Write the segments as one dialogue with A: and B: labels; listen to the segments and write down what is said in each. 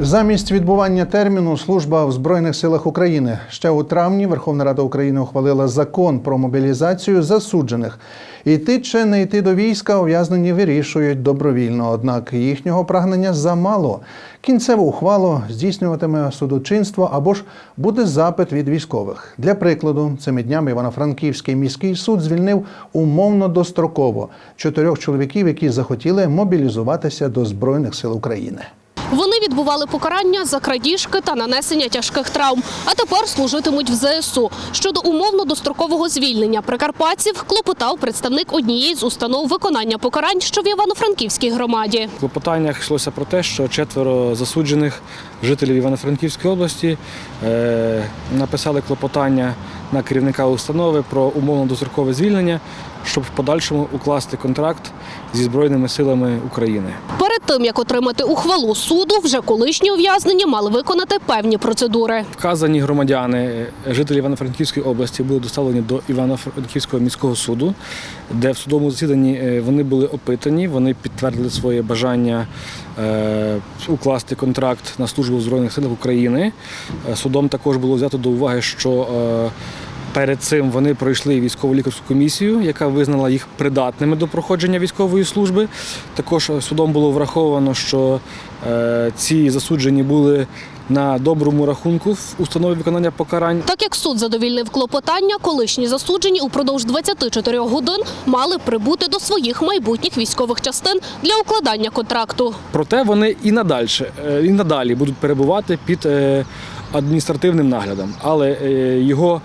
A: Замість відбування терміну служба в Збройних силах України ще у травні Верховна Рада України ухвалила закон про мобілізацію засуджених. Йти чи не йти до війська ув'язнені вирішують добровільно, однак їхнього прагнення замало. Кінцеву ухвалу здійснюватиме судочинство або ж буде запит від військових. Для прикладу, цими днями Івано-Франківський міський суд звільнив умовно достроково чотирьох чоловіків, які захотіли мобілізуватися до Збройних сил України.
B: Вони відбували покарання за крадіжки та нанесення тяжких травм, а тепер служитимуть в ЗСУ. Щодо умовно дострокового звільнення прикарпатців клопотав представник однієї з установ виконання покарань, що в Івано-Франківській громаді.
C: В клопотаннях йшлося про те, що четверо засуджених жителів Івано-Франківської області е, написали клопотання на керівника установи про умовно дострокове звільнення, щоб в подальшому укласти контракт зі Збройними силами України.
B: Тим як отримати ухвалу суду, вже колишні ув'язнені мали виконати певні процедури.
C: Вказані громадяни, жителі Івано-Франківської області, були доставлені до Івано-Франківського міського суду, де в судовому засіданні е, вони були опитані, вони підтвердили своє бажання е, укласти контракт на службу в Збройних силах України. Е, Судом також було взято до уваги, що Перед цим вони пройшли військово лікарську комісію, яка визнала їх придатними до проходження військової служби. Також е, судом було враховано, що е, ці засуджені були на доброму рахунку в установі виконання покарань.
B: Так як суд задовільнив клопотання, колишні засуджені упродовж 24 годин мали прибути до своїх майбутніх військових частин для укладання контракту.
C: Проте вони і надальше, е, і надалі будуть перебувати під адміністративним наглядом, але його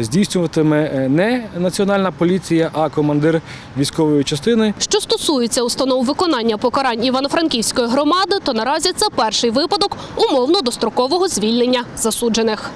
C: здійснюватиме е, не національна поліція, а командир військової частини.
B: Що стосується установ виконання покарань Івано-Франківської громади, то наразі це перший випадок умовно дострокового звільнення засуджених.